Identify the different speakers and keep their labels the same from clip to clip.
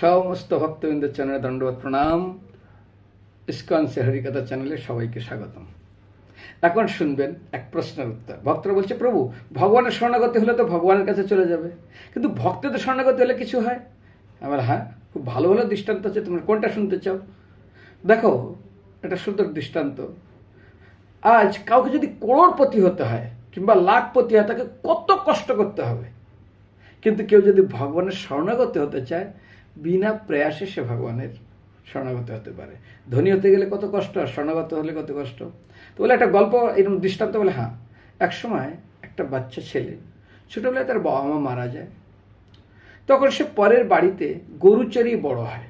Speaker 1: সমস্ত ভক্তবৃন্দের চ্যানেলে দণ্ডবাদ প্রণাম। ইস্কন সে হরিকথা চ্যানেলে সবাইকে স্বাগতম। এখন শুনবেন এক প্রশ্নের উত্তর। ভক্তরা বলছে, প্রভু, ভগবানের স্বর্ণাগতি হলে তো ভগবানের কাছে চলে যাবে। কিন্তু ভক্তদের শরণাগতি হলে কিছু হয়? আমার হ্যাঁ খুব ভালো ভালো দৃষ্টান্ত আছে। তোমরা কোনটা শুনতে চাও? দেখো, এটা সুন্দর দৃষ্টান্ত। আজ কাউকে যদি করোড়পতি হতে হয় কিংবা লাখপতি হয়, তাকে কত কষ্ট করতে হবে? কিন্তু কেউ যদি ভগবানের স্বর্ণাগতি হতে চায় বিনা প্রয়াসে সে ভগবানের শরণাগত হতে পারে। ধনী হতে গেলে কত কষ্ট, আর শরণাগত হলে কত কষ্ট? তো বলে একটা গল্প, এরকম দৃষ্টান্ত বলে হ্যাঁ এক সময় একটা বাচ্চা ছেলে, ছোটোবেলায় তার বাবা মা মারা যায়। তখন সে পরের বাড়িতে গরু চড়িয়ে বড় হয়।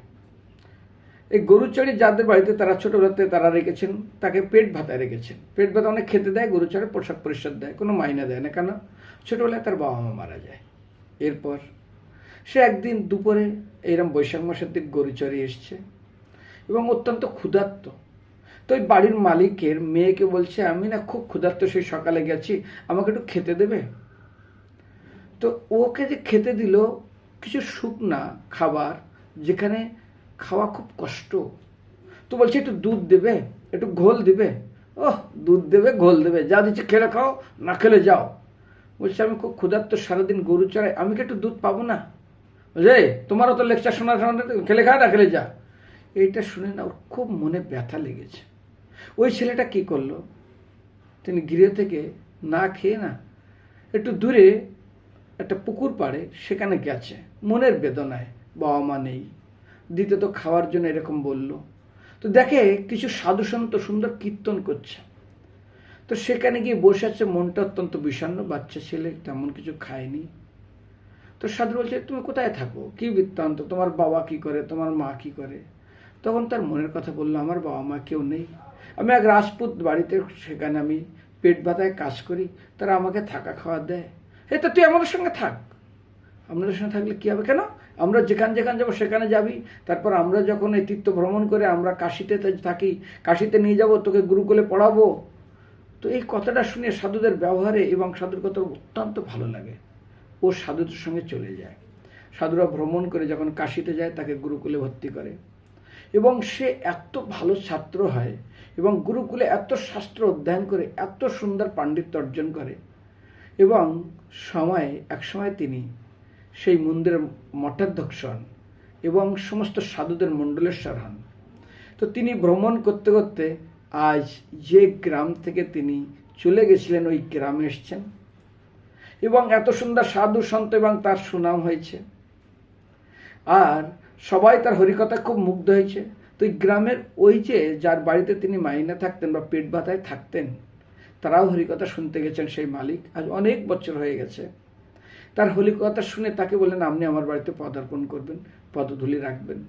Speaker 1: এই গরু চড়ি যাদের বাড়িতে তারা ছোটোবেলাতে তারা রেখেছেন, তাকে পেট ভাতায় রেখেছেন। পেট ভাতা অনেক খেতে দেয়, গরু চড়ে পোশাক পরিচ্ছদ দেয়, কোনো মাইনা দেয় না। কেন? ছোটোবেলায় তার বাবা মা মারা যায়। এরপর সে একদিন দুপুরে এইরকম বৈশাখ মাসের দিক গরু চড়িয়ে এসছে এবং অত্যন্ত ক্ষুধার্ত। তো ওই বাড়ির মালিকের মেয়েকে বলছে, আমি না খুব ক্ষুধার্ত সেই সকালে গেছি, আমাকে একটু খেতে দেবে? তো ওকে যে খেতে দিল কিছু শুকনা খাবার যেখানে খাওয়া খুব কষ্ট। তো বলছে, একটু দুধ দেবে, একটু ঘোল দেবে? ওহ, দুধ দেবে, ঘোল দেবে, যা দিচ্ছে খেলে খাও, না খেলে যাও। বলছে, আমি খুব ক্ষুধার্ত, সারাদিন গরু চড়াই, আমি কি একটু দুধ পাবো না? রে, তোমারও তো লেকচার শোনার শোনাতে খেলে খা, না খেলে যা। এইটা শুনে না ওর খুব মনে ব্যথা লেগেছে। ওই ছেলেটা কি করল? তিনি গৃহ থেকে না খেয়ে না, একটু দূরে একটা পুকুর পাড়ে সেখানে গেছে। মনের বেদনায়, বাবা মা নেই। দ্বিতীয়ত খাওয়ার জন্য এরকম বলল। তো দেখে কিছু সাধু সন্ত সুন্দর কীর্তন করছে। তো সেখানে গিয়ে বসে আছে, মনটা অত্যন্ত বিষণ্ণ বাচ্চা ছেলে তেমন কিছু খায়নি। তো সাধু বলছে, তুমি কোথায় থাকো? কি বৃত্তান্ত? তোমার বাবা কি করে? তোমার মা কি করে? তখন তার মনের কথা বলল, আমার বাবা মা কেউ নেই। আমি এক রাজপুত বাড়িতে সেখানে আমি পেট ব্যথায় কাজ করি। তারা আমাকে থাকা খাওয়া দেয়। এই তো তুই আমাদের সঙ্গে থাক। আমাদের সঙ্গে থাকলে কী হবে কেন? আমরা যেখানে যেখানে যাব সেখানে যাবি। তারপর আমরা যখন এই তীর্থ ভ্রমণ করে আমরা কাশিতে থাকি, কাশিতে নিয়ে যাব, তোকে গুরুকুলে পড়াবো। তো এই কথাটা শুনে সাধুদের ব্যবহারে এবং সাধুর কথা অত্যন্ত ভালো লাগে। ও সাধুদের সঙ্গে চলে যায়। সাধুরা ভ্রমণ করে যখন কাশিতে যায়, তাকে গুরুকুলে ভর্তি করে। এবং সে এত ভালো ছাত্র হয় এবং গুরুকুলে এত শাস্ত্র অধ্যয়ন করে, এত সুন্দর পাণ্ডিত্য অর্জন করে। এবং সময়ে এক সময় তিনি সেই মন্দিরের মঠাধ্যক্ষ হন এবং সমস্ত সাধুদের মণ্ডলেশ্বর হন। তো তিনি ভ্রমণ করতে করতে আজ যে গ্রাম থেকে তিনি চলে গেছিলেন, ওই গ্রামে এসছেন। এবং এত সুন্দর সাধু সন্ত এবং তার সুনাম হয়েছে। আর সবাই তার হরিকথা খুব মুগ্ধ হয়েছে। তো গ্রামের ওই যে যার বাড়িতে তিনি মাইনে থাকতেন বা পেট ব্যথায় থাকতেন, তারাও হরিকথা শুনতে গেছেন সেই মালিক। আজ অনেক বছর হয়ে গেছে। তার হরিকথা শুনে তাকে বললেন, আপনি আমার বাড়িতে পদার্পণ করবেন, পদধূলি রাখবেন।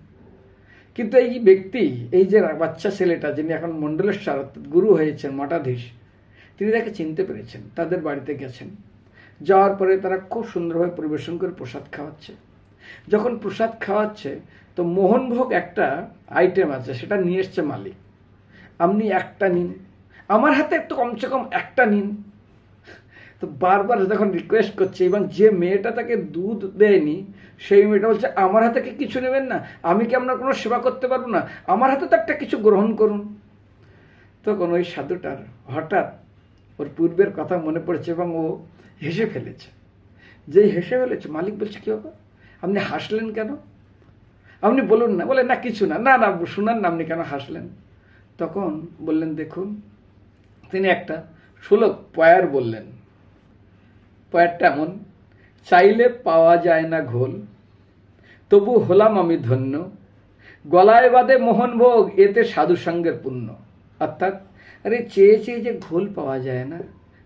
Speaker 1: কিন্তু এই ব্যক্তি, এই যে বাচ্চা ছেলেটা, যিনি এখন মণ্ডলেশ্বর গুরু হয়েছেন, মঠাধীশ, তিনি তাকে চিনতে পেরেছেন, তাদের বাড়িতে গেছেন। যাওয়ার পরে তারা খুব সুন্দরভাবে পরিবেশন করে প্রসাদ খাওয়াচ্ছে। যখন প্রসাদ খাওয়াচ্ছে, তো মোহনভোগ একটা আইটেম আছে, সেটা নিয়ে এসছে মালিক। আপনি একটা নিন। আমার হাতে একটু কমসে কম একটা নিন। তো বারবার যখন রিকোয়েস্ট করছে, এবং যে মেয়েটা তাকে দুধ দেয়নি, সেই মেয়েটা বলছে, আমার হাতে কি কিছু নেবেন না? আমি কি আপনার কোনো সেবা করতে পারব না? আমার হাতে তো একটা কিছু গ্রহণ করুন। তখন ওই সাধুটার হঠাৎ ওর পূর্বের কথা মনে পড়েছে, এবং ও হেসে ফেলেছে। যেই হেসে ফেলেছে, মালিক বলছে, কি বাবা আপনি হাসলেন কেন? আপনি বলুন না, বলে, না, কিছু না। না না শুনান না, আপনি কেন হাসলেন? তখন বললেন, দেখুন, তিনি একটা সুলভ পয়ার বললেন। পয়ারটা এমন, চাইলে পাওয়া যায় না ঘোল, তবু হলাম আমি ধন্য, গলায় বাদে মোহনভোগ এতে সাধু সঙ্গের পুণ্য। অর্থাৎ, আরে, চেয়ে চেয়ে যে ঘোল পাওয়া যায় না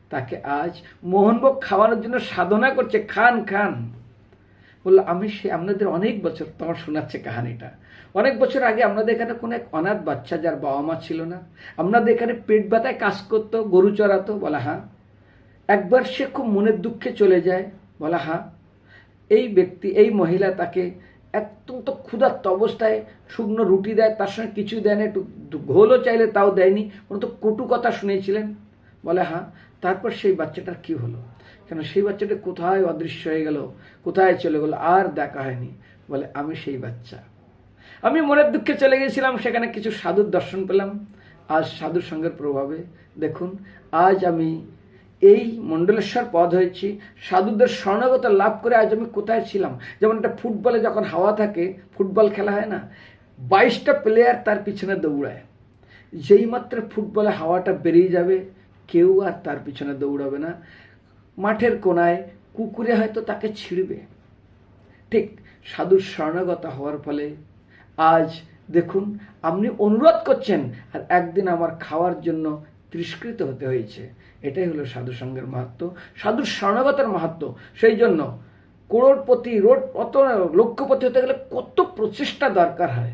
Speaker 1: তাকে আজ মোহনভোগ খাওয়ানোর জন্য সাধনা করছে। খান খান। বলল, আমি সে, আপনাদের অনেক বছর তোমার শোনাচ্ছে কাহানিটা। অনেক বছর আগে আপনাদের এখানে কোনো এক অনাথ বাচ্চা যার বাবা মা ছিল না। আপনাদের এখানে পেট ব্যথায় কাজ করতো, গরু চড়াতো, বলা হ্যাঁ। একবার সে খুব মনের দুঃখে চলে যায়, বলা হ্যাঁ। এই ব্যক্তি, এই মহিলা তাকে অত্যন্ত ক্ষুধার্ত অবস্থায় শুকনো রুটি দেয়, তার সঙ্গে কিছু দেয় না, একটু ঘোলও চাইলে তাও দেয়নি। তো কটু কথা শুনেছিলেন। বলে হ্যাঁ তারপর সেই বাচ্চাটার কি হলো? কেন সেই বাচ্চাটা কোথায় অদৃশ্য হয়ে গেল? কোথায় চলে গেল? আর দেখা হয়নি। বলে, আমি সেই বাচ্চা। আমি মনের দুঃখে চলে গেছিলাম সেখানে কিছু সাধুর দর্শন পেলাম। আজ সাধুর সঙ্গের প্রভাবে, দেখুন, আজ আমি এই মণ্ডলেশ্বর পদ হয়েছি। সাধুদের স্বর্ণগত লাভ করে আজ আমি কোথায় ছিলাম? যেমন একটা ফুটবলে যখন হাওয়া থাকে, ফুটবল খেলা হয় না, বাইশটা প্লেয়ার তার পিছনে দৌড়ায়। যেই মাত্র ফুটবলে হাওয়াটা বেরিয়ে যাবে কেউ আর তার পিছনে দৌড়াবে না। মাঠের কোনায় কুকুরে হয়তো তাকে ছিঁড়বে। ঠিক সাধুর স্বর্ণগত হওয়ার ফলে আজ দেখুন আপনি অনুরোধ করছেন আর একদিন আমার খাওয়ার জন্য তিরস্কৃত হতে হয়েছে। এটাই হলো সাধু সঙ্গের মাহাত্ম। সাধুর স্বর্ণগতের মাহাত্ম। সেই জন্য করোড়পতি রোড অত লক্ষ্যপতি হতে গেলে কত প্রচেষ্টা দরকার হয়।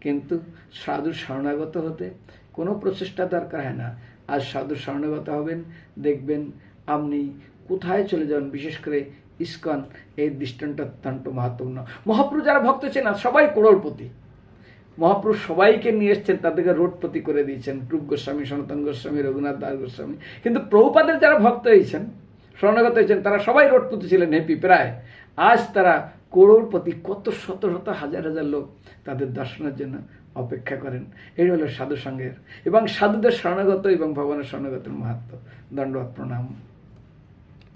Speaker 1: কিন্তু সাধুর শরণাগত হতে কোনো প্রচেষ্টা দরকার হয় না। আজ সাধুর শরণাগত হবেন, দেখবেন আপনি কোথায় চলে যান বিশেষ করে ইস্কন, এই দৃষ্টান্ত অত্যন্ত মাহাত্মপূর্ণ মহাপ্রভু যারা ভক্ত চেনা সবাই করোড়পতি মহাপ্রভু সবাইকে নিয়ে এসছেন তাদেরকে রোডপতি করে দিয়েছেন, রূপ গোস্বামী, সনাতন গোস্বামী, রঘুনাথ দাস গোস্বামী। কিন্তু প্রভুপাদের যারা ভক্ত হয়েছেন, শরণাগত হয়েছেন, তারা সবাই রোডপতি ছিলেন, হেপি প্রায়। আজ তারা করোড়পতি কত শত শত হাজার হাজার লোক তাদের দর্শনের জন্য অপেক্ষা করেন। এই হলো সাধু সঙ্গের এবং সাধুদের শরণাগত এবং ভগবানের শরণাগতের মাহাত্ম দণ্ডবাদ প্রণাম।